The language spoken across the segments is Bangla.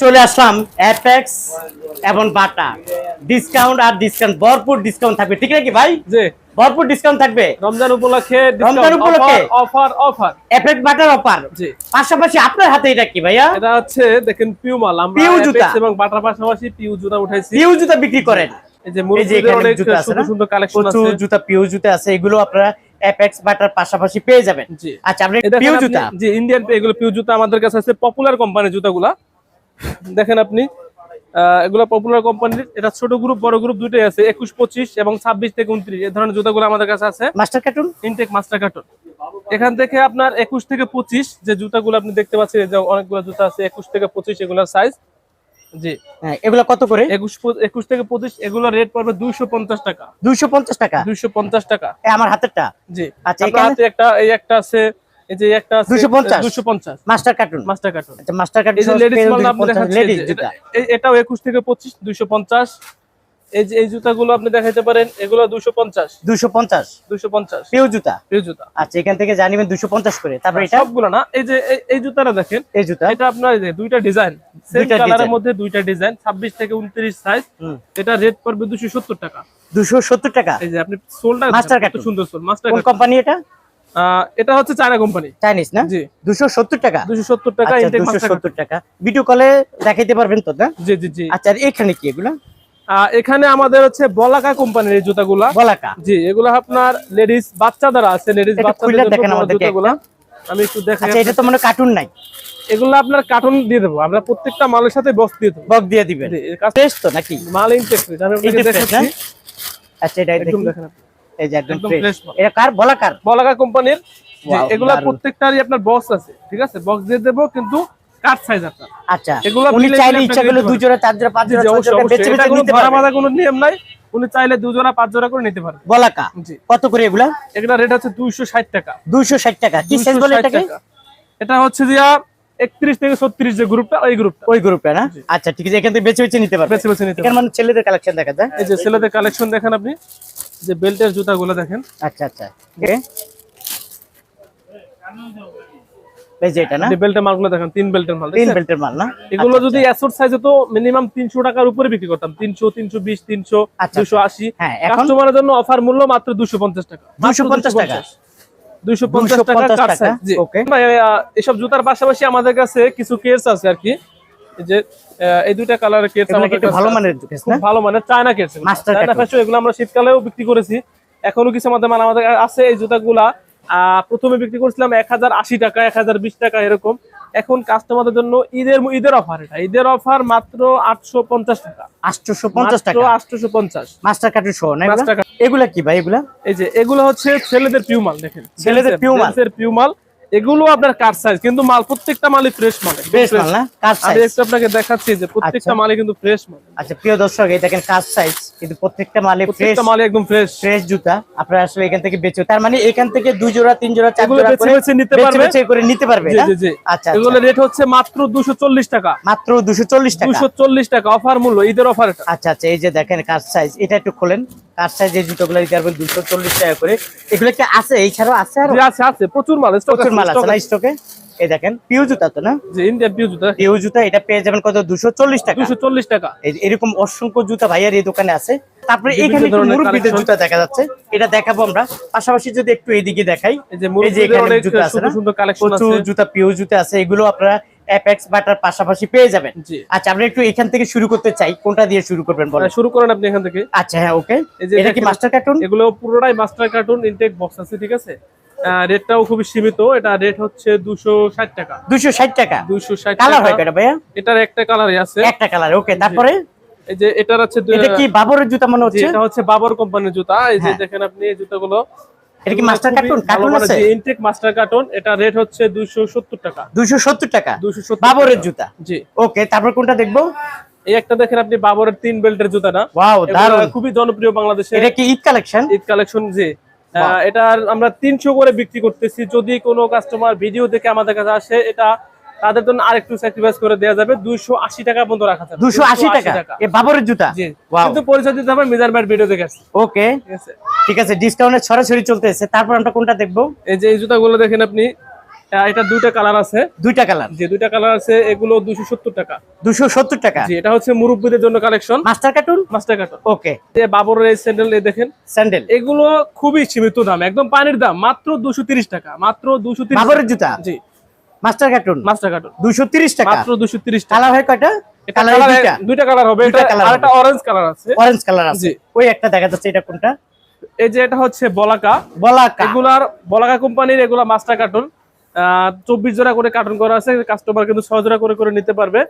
চলে আসলাম অ্যাপেক্স এবং বাটা ডিসকাউন্ট আর ডিসকাউন্ট ভরপুর ডিসকাউন্ট থাকবে ঠিক নাকি ভাই? জি। ভরপুর ডিসকাউন্ট থাকবে? রমজান উপলক্ষে রমজান উপলক্ষে? অফার অফার অ্যাপেক্স বাটার অফার জি। পাশাপাশি আপনার হাতে এটা কি ভাইয়া? এটা হচ্ছে দেখেন পিউ মাল আমরা পিউ জুতা। এবং বাটার পাশাপাশি পিউ জুতা উঠাইছি। পিউ জুতা বিক্রি করেন। এই যে যে অনেক জুতা আছে সুন্দর? সুন্দর কালেকশন আছে। জুতা পিউ জুতা আছে এগুলো আপনারা অ্যাপেক্স বাটার পাশাপাশি পেয়ে যাবেন। জি। আচ্ছা আপনি পিউ জুতা? জি ইন্ডিয়ান এগুলো পিউ জুতা আমাদের কাছে আছে পপুলার কোম্পানির জুতাগুলা। দেখেন আপনি এগুলো পপুলার কোম্পানির এটা ছোট গ্রুপ বড় গ্রুপ দুটোই আছে একুশ পঁচিশ এবং ছাব্বিশ থেকে উনত্রিশ। এই ধরনের জুতাগুলো আমাদের কাছে আছে। Master cartoon intake master carton এখান থেকে আপনার একুশ থেকে পঁচিশ যে জুতাগুলো আপনি দেখতে পাচ্ছেন যে অনেকগুলো জুতা আছে একুশ থেকে পঁচিশ এগুলোর সাইজ জি। হ্যাঁ এগুলো কত করে? একুশ একুশ থেকে পঁচিশ এগুলো রেট পড়বে দুইশো পঞ্চাশ টাকা। দুইশো পঞ্চাশ টাকা? দুইশো পঞ্চাশ টাকা। আমার হাতেরটা? জি। আচ্ছা, হাতে একটা এই একটা আছে এই যে একটা 250 মাস্টার কার্টুন মাস্টার কার্টন আচ্ছা মাস্টার এই যে লেডিস মাল আপনি কার্টুন লেডিস জুতা। এটাও একুশ থেকে পঁচিশ দুইশো পঞ্চাশ। এই যে এই জুতাগুলো আপনি দেখাইতে পারেন এগুলো জুতা? জুতা। আচ্ছা এখান থেকে জানিবেন দুশো পঞ্চাশ করে। তারপরে এটা? সবগুলো না এই যে এই- জুতাটা দেখেন। এই জুতা? এটা আপনার এই যে দুইটা ডিজাইন। সেম কালারের মধ্যে দুইটা ডিজাইন ছাব্বিশ থেকে উনত্রিশ সাইজ এটা রেট পড়বে দুশো সত্তর টাকা। দুশো সত্তর টাকা? এই যে আপনি সোলটা কত সুন্দর সোল মাস্টার কোন কোম্পানি এটা? এটা হচ্ছে চায়না কোম্পানি চাইনিজ না? জি। দুশো সত্তর টাকা? দুশো সত্তর টাকা আচ্ছা ইনটেক দুশো সত্তর টাকা। ভিডিও কলে দেখাইতে পারবেন তো না? জি জি জি। আচ্ছা এখানে কি এগুলো? এখানে আমাদের হচ্ছে বলাকা কোম্পানির এই জুতাগুলা। বলাকা? জি এগুলো আপনার লেডিস বাচ্চা দ্বারা আছে লেডিস বাচ্চাদের দেখেন বড় আমাদেরকে জুতাগুলা। আমি একটু দেখাই আচ্ছা এটা তো মনে কার্টুন নাই। এগুলো আপনার কার্টুন দিয়ে দেবো। আমরা প্রত্যেকটা মালের সাথে বক্স দিয়ে দেবো। বক দিয়ে দিবেন। ফ্রেশ তো নাকি? মাল ইনটেক আমি আপনাকে দেখাচ্ছি। আচ্ছা এটা দেখুন দেখেন আপনি। কোম্পানির। এগুলা প্রত্যেকটারই আপনার বক্স আছে ঠিক আছে? বক্স দিয়ে দেবো কিন্তু কাট সাইজ আচ্ছা, চাইলে দুই জোড়া চার পাঁচ জোড়া ছয় কোনো নিয়ম নাই। উনি চাইলে দুজোড়া পাঁচ জোড়া করে নিতে পারবে। বলাকা কত করে এগুলা? এগুলা রেট হচ্ছে দুইশো ষাট টাকা। দুইশো ষাট টাকা। এটা হচ্ছে দিয়া 31 থেকে নিতে বেল্টের দেখেন তিন বেল্টের মাল তিন বেল্টের মাল না? এগুলো যদি মিনিমাম 300 টাকার উপরে বিক্রি করতাম। 300 320 300 280 কাস্টমারের জন্য অফার মূল্য মাত্র 250 টাকা। 250 টাকা। দুশো পঞ্চাশ টাকা? কাট সাইজ জি ভাই, এসব জুতার পাশাপাশি আমাদের কাছে কিছু কেস আছে আর কি। যে আহ, এই দুইটা কালারের কেস এগুলো আমাদের কাছে ভালো মানের কেস না? ভালো চায়না কেস এগুলো আমরা শীতকালেও বিক্রি করেছি। এখনও কিছু আমাদের মাল আমাদের আছে এই জুতাগুলা। আহ, প্রথমে বিক্রি করেছিলাম এক হাজার আশি টাকা এক হাজার বিশ টাকা এরকম। এখন কাস্টমারদের জন্য ঈদের ঈদের অফার এটা। ঈদের অফার মাত্র আটশো পঞ্চাশ টাকা। আটশোশো পঞ্চাশ টাকা? আটশোশো পঞ্চাশ। মাস্টার কার্ডের সহ না এগুলা? এগুলা কি ভাই এগুলা? এই যে এগুলো হচ্ছে ছেলেদের পিউমাল দেখেন। ছেলেদের পিউমাল? পিউমাল এগুলো আপনার কার সাইজ কিন্তু মাল প্রত্যেকটা মালই ফ্রেশ মাল fresh। মাল না? কার আমি একটু আপনাকে দেখাচ্ছি যে প্রত্যেকটা আচ্ছা। মালই কিন্তু ফ্রেশ মাল। আচ্ছা প্রিয় দর্শক এই দেখেন কার সাইজ কিন্তু প্রত্যেকটা মালে ফ্রেশ প্রত্যেকটা মালই একদম ফ্রেশ ফ্রেশ জুতা। আপনারা আসলে এখান থেকে বেচে তার মানে এখান থেকে দুই জোড়া তিন জোড়া চার জোড়া করে বেছে নিতে পারবে। বেছে করে নিতে পারবে না? জি জি। আচ্ছা এগুলো আচ্ছা রেট হচ্ছে মাত্র দুশো চল্লিশ টাকা। মাত্র দুশো চল্লিশ টাকা। দুশো চল্লিশ টাকা। অফার মূল্য ঈদের অফার এটা। আচ্ছা আচ্ছা এই যে দেখেন কার সাইজ এটা একটু খোলেন। কার সাইজ এই জুতোগুলো টাকা করে। এগুলো কি আছে? এছাড়াও আছে আর? আছে আছে। প্রচুর মাল stock প্রচুর মাল আছে না স্টকে এই দেখেন পিউ জুতা তো না? যে ইন্ডিয়ান পিউ জুতা। পিউ জুতা এটা পেয়ে যাবেন কত? দুশো চল্লিশ টাকা। দুশো চল্লিশ টাকা। এই এরকম অসংখ্য জুতা ভাইয়ার এই দোকানে আছে। তারপরে এখানে মুরব্বীদের জুতা দেখা যাচ্ছে। এটা দেখাবো আমরা। পাশাপাশি যদি একটু এইদিকে দেখাই এই যে এখানে জুতা আছে সুন্দর প্রচুর আছে। জুতা পিউ জুতা আছে। এগুলো আপনারা অ্যাপেক্স বাটার পাশাপাশি পেয়ে যাবেন। আচ্ছা আমরা একটু এখান থেকে শুরু করতে চাই। কোনটা দিয়ে শুরু করবেন বলেন? শুরু করেন আপনি এখান থেকে। আচ্ছা হ্যাঁ ওকে এটা কি মাস্টার কার্টুন এগুলো পুরোটাই মাস্টার কার্টুন ইনটেক বক্স আছে ঠিক আছে? রেটটাও খুবই সীমিত। এটা রেট হচ্ছে দুশো ষাট টাকা। দুশো ষাট টাকা? দুশো ষাট কালার হয় কয়টা ভাইয়া? এটার একটা কালারই আছে। একটা কালার ওকে তারপরে? এই যে এটার দু- এটা কি বাবরের জুতা মনে হচ্ছে? এটা হচ্ছে বাবর কোম্পানির জুতা। এই যে হ্যাঁ। দেখেন আপনি এই জুতাগুলো। এটা কি মাস্টার কার্টুন কার্টুন আছে? ইনটেক মাস্টার কার্টুন এটা রেট হচ্ছে দুইশো সত্তর টাকা। দুশো সত্তর টাকা? দুইশো সত্তর বাবরের জুতা? জি। ওকে তারপর কোনটা দেখব? এই একটা দেখেন আপনি বাবরের তিন বেল্টের জুতাটা। ওয়াও এগুলো খুবই জনপ্রিয় বাংলাদেশে। এটা কি ঈদ কালেকশন ঈদ কালেকশন জি। আহ, এটা আমরা তিনশো করে বিক্রি করতেছি। যদি কোনো কাস্টমার ভিডিও দেখে আমাদের কাছে আসে এটা তাদের জন্য আরেকটু স্যাক্রিফাইস করে দেওয়া যাবে। দুইশো আশি টাকা পর্যন্ত রাখা যাবে। দুশো আশি টাকা? এ বাবরের জুতা? জি। কিন্তু পরিচয় দিতে হবে মেজারমেন্ট ভিডিও দেখে ওকে ঠিক আছে। ঠিক আছে ডিসকাউন্টের ছড়াছড়ি চলতেছে। তারপর আমরা কোনটা দেখব? এই যে এই জুতাগুলো দেখেন আপনি এটা দুইটা কালার আছে। দুইটা কালার যে দুইটা কালার আছে এগুলো দুশো সত্তর টাকা। দুশো সত্তর টাকা। জি এটা হচ্ছে মুরব্বীদের জন্য collection master cartoon master carton okay যে বাবরের এই স্যান্ডেল এই দেখেন। স্যান্ডেল এগুলো খুবই সীমিত দাম একদম পানির দাম মাত্র দুশো তিরিশ টাকা মাত্র দুশো তিরিশ বাবরের জুতা? জি। মাস্টার কার্টুন মাস্টার কার্টুন দুশো তিরিশ টাকা? মাত্র দুশো তিরিশ টাকা। কালার হয় কয়টা? এটা কালার দুইটা। কালার হবে এটা colour আর একটা অরেঞ্জ কালার আছে। অরেঞ্জ কালার আছে। ওই একটা দেখা যাচ্ছে এটা কোনটা? এই যে এটা হচ্ছে বলাকা। বলাকা। এগুলার বলাকা কোম্পানির এগুলা মাস্টার কার্টুন। চব্বিশ জোড়া করে কার্টুন করা আছে কাস্টমার কিন্তু ছয় জোড়া করে করে নিতে পারবে।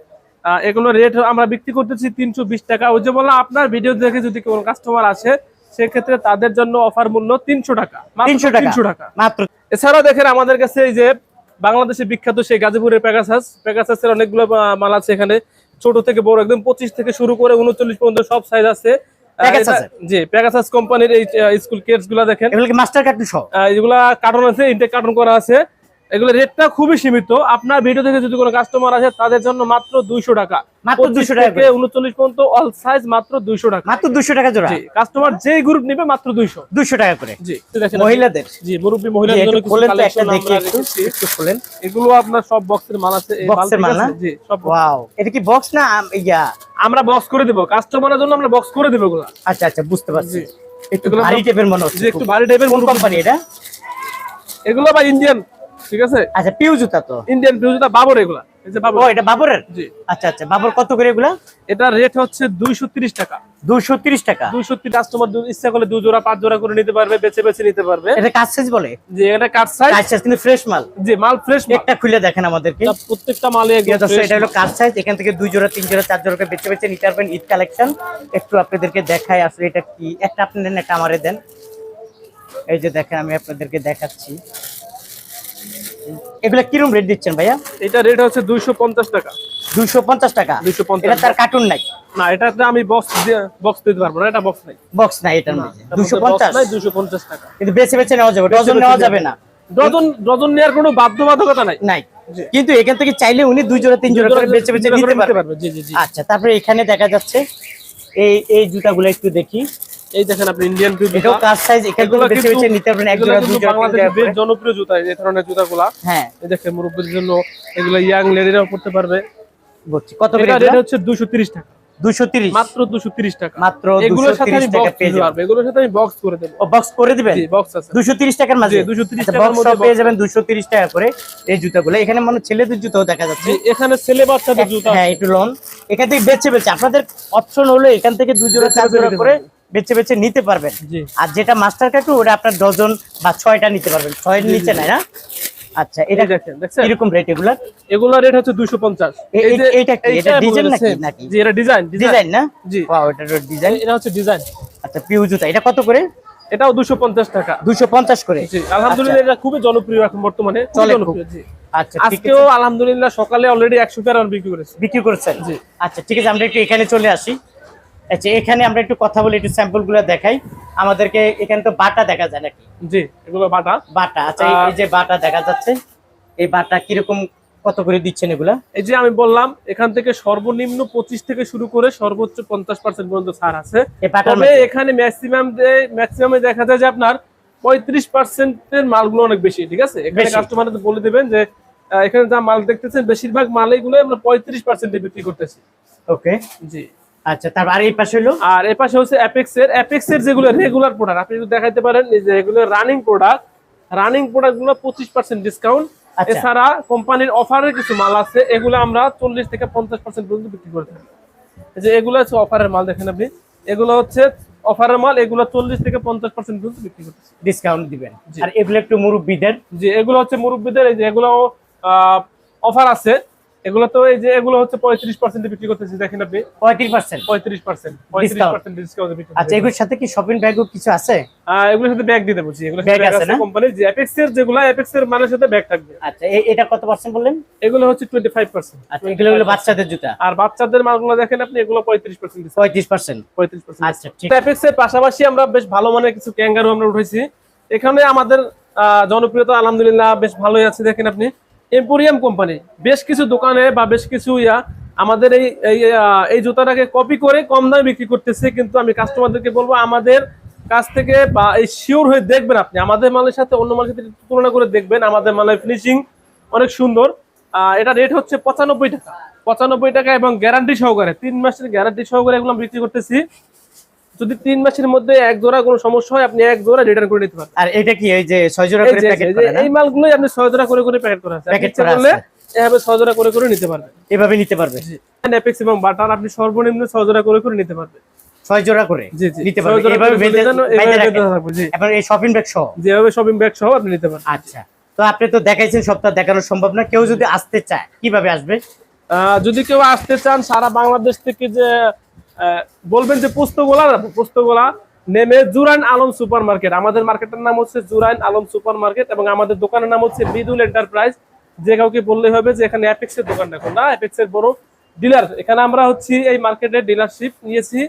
এগুলো রেট আমরা বিক্রি করতেছি তিনশো বিশ টাকা। ওই যে বললাম আপনার ভিডিও দেখে যদি কোনো কাস্টমার আসে সেক্ষেত্রে তাদের জন্য অফার মূল্য তিনশো টাকা। তিনশো টাকা। তিনশো টাকা। মাত্র। এছাড়াও দেখেন আমাদের কাছে এই যে বাংলাদেশে বিখ্যাত সেই গাজীপুরের প্যাকাসাস প্যাকাসাস প্যাগাসাসের অনেকগুলো মাল আছে এখানে। ছোট থেকে বড় একদম পঁচিশ থেকে শুরু করে উনচল্লিশ পর্যন্ত সব সাইজ আছে। জি প্যাগাসাস কোম্পানির এই স্কুল কেটসগুলা দেখেন। এগুলো মাস্টার কার্টুন সহ? এগুলা কার্টুন আছে ইনটেক কার্টুন করা আছে। এগুলো রেটটা খুবই সীমিত। আপনার ভিডিও থেকে যদি কোনো কাস্টমার আসে তাদের জন্য মাত্র দুইশো টাকা। মাত্র 25 200 টাকা উনচল্লিশ পর্যন্ত অল সাইজ মাত্র দুইশো টাকা। মাত্র দুশো টাকা জোড়া। কাস্টমার যেই গ্রুপ নিবে মাত্র দুইশো। দুশো টাকা করে। জি মহিলাদের। জি মুরব্বী মহিলাদের জন্য একটা দেখি আমরা একটু একটু খোলেন। এগুলো আপনার সব বক্সের মাল আছে এই Box মাল? জি সব ওয়াও এটা কি বক্স না ইয়া? আমরা বক্স করে দিব কাস্টমারের জন্য আমরা বক্স করে দিব এগুলো। আচ্ছা আচ্ছা বুঝতে পারছি। একটু ভারী টাইপের মনে হচ্ছে একটু ভারী টাইপের কোন কোম্পানি এটা? এগুলো বা ইন্ডিয়ান ঠিক আছে? আচ্ছা পিউ জুতা তো। ইন্ডিয়ান পিউ জুতা বাবর এগুলা। এই যে বাবর। ও এটা বাবরের? জি। আচ্ছা আচ্ছা বাবর কত করে এগুলা? এটা রেট হচ্ছে দুইশো তিরিশ টাকা। দুশো তিরিশ টাকা? দুইশো কাস্টমার ইচ্ছা করলে দু জোড়া পাঁচ জোড়া করে নিতে পারবে বেছে বেছে নিতে পারবে। এটা কাজ সাইজ বলে? যে এটা কাট সাইজ কাজ সাইজ কিন্তু ফ্রেশ মাল। যে মাল ফ্রেশ একটা খুলে দেখেন আমাদেরকে। প্রত্যেকটা মালে প্রিয় একদম এটা হলো মাল। কাজ সাইজ এখান থেকে দুই জোড়া তিন জোড়া চার জোড়া করে বেছে বেছে নিতে পারবেন ঈদ কালেকশন একটু আপনাদেরকে দেখাই আসলে এটা কি। একটা আপনি নেন একটা আমারে দেন। এই যে দেখেন আমি আপনাদেরকে দেখাচ্ছি। এগুলা কিরম রেট দিচ্ছেন ভাইয়া? এটা রেট হচ্ছে দুইশো পঞ্চাশ টাকা। দুইশো পঞ্চাশ টাকা? 250 এটা তার কার্টুন নাই? না এটাতে আমি বক্স বক্স দিতে পারব না এটা বক্স নাই। বক্স নাই মধ্যে। দুশো পঞ্চাশ? দুশো পঞ্চাশ টাকা। কিন্তু বেছে বেছে নেওয়া যাবে ডজন নেওয়া যাবে না। ডজন ডজন নেওয়ার কোনো বাধ্যবাধকতা নাই। নাই। কিন্তু এখান থেকে চাইলে উনি দুই জোড়া তিন জোড়া করে বেছে বেছে নিতে পারবে। জি জি জি। আচ্ছা তারপরে এখানে দেখা যাচ্ছে এই এই জুতাগুলো একটু দেখি। এই দেখেন আপনি ইন্ডিয়ান সাইজ এখান থেকে বেছে বেছে নিতে পারবেন এক জোড়া দুই জোড়া বাংলাদেশের বেশ জনপ্রিয় জুতা এই ধরনের জুতাগুলা। হ্যাঁ। এই দেখেন মুরব্বীদের জন্য এগুলো ইয়াং লেডিরাও পড়তে পারবে। বুঝছি কত করে এটা হচ্ছে দুশো তিরিশ টাকা। দুশো তিরিশ? মাত্র দুশো তিরিশ টাকা। মাত্র এগুলোর 230 টাকা পেয়ে যাবেন। এগুলোর সাথে আমি বক্স করে দেবো। ও বক্স করে দিবেন? জি বক্স আছে। দুশো তিরিশ টাকার মাঝে? জি, 230 আচ্ছা, টাকার মধ্যে পেয়ে যাবেন দুশো তিরিশ টাকা করে এই জুতাগুলো। এখানে মনে ছেলেদের জুতাও দেখা যাচ্ছে। এখানে ছেলে বাচ্চাদের জুতা হ্যাঁ একটু লোন। এখান থেকে বেছে বেছে। আপনাদের অপশন হলো এখান থেকে দুই জোড়া চার জোড়া করে। বেছে বেছে নিতে পারবেন। আর যেটা মাস্টার কাটু ওটা আপনার ডজন বা ছয়টা নিতে পারবেন। ছয়ের নিচে নাই না? আচ্ছা এটা দেখেন দেখছেন? রেট এগুলা এগুলো রেট হচ্ছে দুশো পঞ্চাশ। এ- এ- কি? এটা ডিজাইন নাকি? নাকি? জি এটা ডিজাইন ডিজাইন না? জি। ওয়াও এটা ডিজাইন এটা হচ্ছে ডিজাইন আচ্ছা পিউ জুতা। এটা কত করে? এটাও দুশো পঞ্চাশ টাকা। দুশো পঞ্চাশ করে? জি আলহামদুলিল্লাহ এটা খুবই জনপ্রিয় এখন বর্তমানে। জনপ্রিয় জি। আচ্ছা আজকেও আলহামদুলিল্লাহ সকালে অলরেডি একশো টাকা বিক্রি করেছে। বিক্রি করেছেন? জি। আচ্ছা ঠিক আছে আমরা একটু এখানে চলে আসি। আচ্ছা এখানে আমরা একটু কথা বলি একটু স্যাম্পলগুলো দেখাই। আমাদেরকে এখানে তো বাটা দেখা যায় নাকি? জি এগুলো বাটা। বাটা আচ্ছা এই- যে বাটা দেখা যাচ্ছে এই বাটা কীরকম কত করে দিচ্ছেন এগুলা? এই যে আমি বললাম এখান থেকে সর্বনিম্ন পঁচিশ থেকে শুরু করে সর্বোচ্চ পঞ্চাশ পার্সেন্ট পর্যন্ত ছাড় আছে। তবে এখানে ম্যাক্সিমাম ম্যাক্সিমামে দেখা যায় যে আপনার পঁয়ত্রিশ পার্সেন্টের মালগুলো অনেক বেশি ঠিক আছে? এখানে বেশি। কাস্টমারদের বলে দেবেন যে এখানে যা মাল দেখতেছেন বেশিরভাগ মাল মালগুলো আমরা পঁয়ত্রিশ পার্সেন্টে বিক্রি করতেছি। ওকে জি। আচ্ছা তারপর আর এই পাশে হলো? আর পাশে হচ্ছে অ্যাপেক্স এর। অ্যাপেক্স এর যেগুলো রেগুলার প্রোডাক্ট আপনি যদি দেখাইতে পারেন যে এগুলো রানিং প্রোডাক্ট রানিং প্রোডাক্টগুলো পঁচিশ পার্সেন্ট ডিসকাউন্ট আচ্ছা। এছাড়া কোম্পানির অফারের কিছু মাল আছে এগুলো আমরা চল্লিশ থেকে পঞ্চাশ পার্সেন্ট পর্যন্ত বিক্রি করে থাকি। যে এগুলো হচ্ছে অফারের মাল দেখেন আপনি। এগুলো হচ্ছে অফারের মাল এগুলো চল্লিশ থেকে পঞ্চাশ পার্সেন্ট পর্যন্ত বিক্রি করতেছি ডিসকাউন্ট দিবেন। জি। আর এগুলো একটু মুরব্বিদের? যে এগুলো হচ্ছে মুরব্বীদের এই যে এগুলো অফার আছে। এগুলো তো এই যে এগুলো হচ্ছে পঁয়ত্রিশ পার্সেন্ট বিক্রি করতেছি দেখেন আপনি। পঁয়ত্রিশ পার্সেন্ট পঁয়ত্রিশ পার্সেন্ট পঁয়ত্রিশ পার্সেন্ট ডিসকাউন্ট বিক্রি আচ্ছা এগুলোর সাথে কি শপিং ব্যাগও কিছু আছে? এগুলোর সাথে ব্যাগ দিতে বলছি। এগুলো ব্যাগ আছে যে অ্যাপেক্স এর যেগুলো অ্যাপেক্স এর মানের সাথে ব্যাগ থাকবে। আচ্ছা এটা কত পার্সেন্ট বললেন? এগুলো হচ্ছে টোয়েন্টি ফাইভ পার্সেন্ট আচ্ছা এগুলো হলো বাচ্চাদের জুতা। আর বাচ্চাদের মালগুলো দেখেন আপনি এগুলো পঁয়ত্রিশ পার্সেন্ট পঁয়ত্রিশ পার্সেন্ট পঁয়ত্রিশ পার্সেন্ট আচ্ছা ঠিক। অ্যাপেক্স এর পাশাপাশি আমরা বেশ ভালো মানের কিছু ক্যাঙ্গারু আমরা উঠেছি এখানে আমাদের জনপ্রিয়তা আলহামদুলিল্লাহ বেশ ভালোই আছে দেখেন আপনি। এম্পোরিয়াম কোম্পানি বেশ কিছু দোকানে বা বেশ কিছু ইয়া আমাদের এই এই, জুতাটাকে কপি করে কম দামে বিক্রি করতেছে কিন্তু আমি কাস্টমারদেরকে বলব আমাদের কাছ থেকে বা এই শিওর হয়ে দেখবেন আপনি। আমাদের মালের সাথে অন্য মালের সাথে তুলনা করে দেখবেন আমাদের মালের ফিনিশিং অনেক সুন্দর। এটা রেট হচ্ছে পঁচানব্বই টাকা। পঁচানব্বই টাকা এবং গ্যারান্টি সহকারে তিন মাসের গ্যারান্টি সহকারে এগুলো বিক্রি করতেছি। যদি তিন মাসের মধ্যে এক জোড়া কোনো সমস্যা হয় আপনি এক জোড়া রিটার্ন করে নিতে পারেন আর এটা কি এই যে ছয় জোড়া করে প্যাকেট করে না? এই মালগুলোই আপনি ছয় জোড়া করে করে প্যাকেট করা আছে। ইচ্ছা করা করলে আছে। এভাবে ছয় জোড়া করে করে নিতে পারবেন। এভাবে নিতে পারবে? অ্যাপেক্স এবং বাটার আপনি সর্বনিম্ন ছয় জোড়া করে করে নিতে পারবেন। ছয় জোড়া করে জি জি। নিতে পারবে। এভাবে এভাবে এই শপিং ব্যাগ সহ? যেভাবে শপিং ব্যাগ সহ আপনি নিতে পারবেন। আচ্ছা। তো আপনি তো দেখাইছেন সপ্তাহ দেখানো সম্ভব না। কেউ যদি আসতে চায় কীভাবে আসবে? আহ, যদি কেউ আসতে চান সারা বাংলাদেশ থেকে যে বলবেন যে পোস্তগোলা পোস্তগোলা নেমে জুরাইন আলম সুপার মার্কেট আমাদের মার্কেটের নাম হচ্ছে জুরাইন আলম সুপার মার্কেট এবং আমাদের দোকানের নাম হচ্ছে বিদুল এন্টারপ্রাইজ। যে কাউকে বললে হবে যে এখানে অ্যাপেক্সের দোকান দেখুন না অ্যাপেক্সের বড় ডিলার এখানে আমরা হচ্ছি এই মার্কেটের ডিলারশিপ নিয়েছি।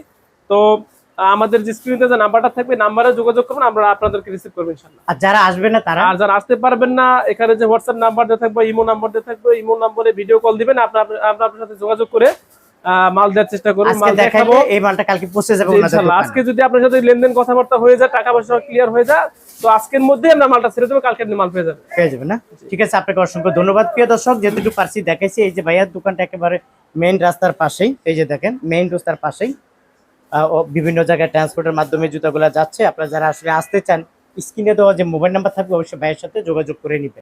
তো আমাদের যে স্ক্রিনে যে নাম্বারটা থাকবে নাম্বারে যোগাযোগ করবেন আমরা আপনাদেরকে রিসিভ করব ইনশাল্লাহ আর যারা আসবে না তারা? আর যারা আসতে পারবেন না এখানে যে হোয়াটসঅ্যাপ নাম্বার দেওয়া থাকবে ইমো নাম্বার দেওয়া থাকবে ইমো নম্বরে ভিডিও কল দিবেন আপনার আপনার সাথে যোগাযোগ করে মাল দেওয়ার চেষ্টা করব আজকে মাল দেখাবো এই মালটা কালকে পৌঁছে যাবে দোকানে। আজকে যদি আপনার সাথে লেনদেন কথাবার্তা হয়ে যায় টাকা পয়সা ক্লিয়ার হয়ে যায় তো আজকের মধ্যে আমরা মালটা ছেড়ে দেবো কালকে মাল পেয়ে যাবেন। পেয়ে যাবে না? ঠিক আছে আপনাকে অসংখ্য ধন্যবাদ। প্রিয় দর্শক যেটুকু পারছি দেখাইছি এই যে ভাইয়ার দোকানটা একেবারে মেইন রাস্তার পাশেই এই যে দেখেন মেইন রাস্তার পাশেই আহ, বিভিন্ন জায়গায় ট্রান্সপোর্টের মাধ্যমে জুতাগুলো যাচ্ছে। আপনারা যারা আসলে আসতে চান স্ক্রিনে দেওয়া যে মোবাইল নাম্বার থাকবে অবশ্যই ভাইয়ের সাথে যোগাযোগ করে নেবেন।